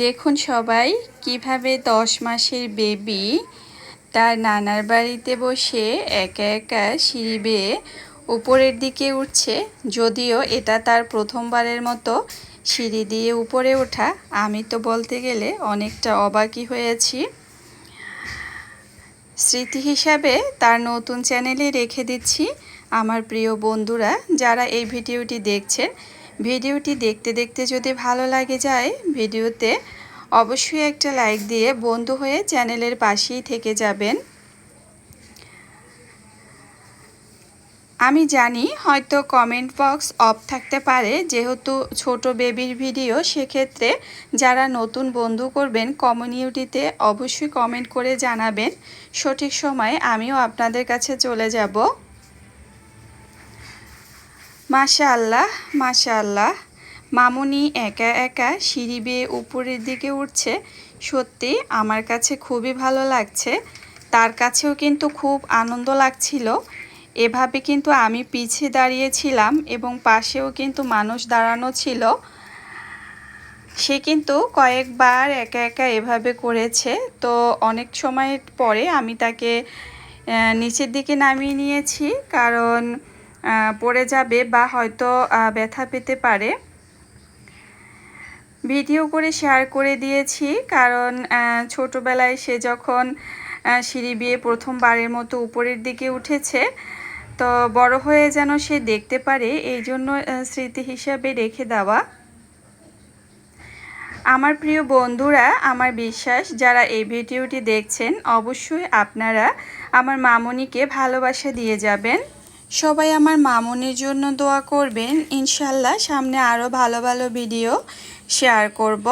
দেখুন সবাই, কীভাবে দশ মাসের বেবি তার নানার বাড়িতে বসে একা একা সিঁড়ি বেয়ে উপরের দিকে উঠছে, যদিও এটা তার প্রথমবারের মতো সিঁড়ি দিয়ে উপরে ওঠা। আমি তো বলতে গেলে অনেকটা অবাকই হয়েছি। স্মৃতি হিসাবে তার নতুন চ্যানেলে রেখে দিচ্ছি। আমার প্রিয় বন্ধুরা, যারা এই ভিডিওটি দেখছেন ভিডিওটি দেখতে দেখতে যদি ভালো লাগে যায়, ভিডিওতে অবশ্যই একটা লাইক দিয়ে বন্ধু হয়ে চ্যানেলের পাশেই থেকে যাবেন। আমি জানি হয়তো কমেন্ট বক্স অফ থাকতে পারে, যেহেতু ছোট বেবির ভিডিও সেক্ষেত্রে যারা নতুন বন্ধু করবেন কমিউনিটিতে অবশ্যই কমেন্ট করে জানাবেন। সঠিক সময়ে আমিও আপনাদের কাছে চলে যাব। মাশা আল্লাহ আল্লাহ মামুনি একা একা সিঁড়ি বেয়ে উপরের দিকে উঠছে। সত্যি আমার কাছে খুবই ভালো লাগছে। তার কাছেও কিন্তু খুব আনন্দ লাগছিল। এভাবে কিন্তু আমি পিছে দাঁড়িয়েছিলাম এবং পাশেও কিন্তু মানুষ দাঁড়ানো ছিল। সে কিন্তু কয়েকবার একা একা এভাবে করেছে। তো অনেক সময় পরে আমি তাকে নিচের দিকে নামিয়ে নিয়েছি। কারণ পড়ে যাবে বা হয়তো ব্যথা পেতে পারে। ভিডিও করে শেয়ার করে দিয়েছি, কারণ ছোটোবেলায় সে যখন সিঁড়ি বিয়ে প্রথমবারের মতো উপরের দিকে উঠেছে, তো বড় হয়ে যেন সে দেখতে পারে, এই জন্য স্মৃতি হিসাবে রেখে দেওয়া। আমার প্রিয় বন্ধুরা, আমার বিশ্বাস, যারা এই ভিডিওটি দেখছেন, অবশ্যই আপনারা আমার মামনিকে ভালোবাসা দিয়ে যাবেন। সবাই আমার মামনির জন্য দোয়া করবেন। ইনশাল্লাহ সামনে আরও ভালো ভালো ভিডিও শেয়ার করব।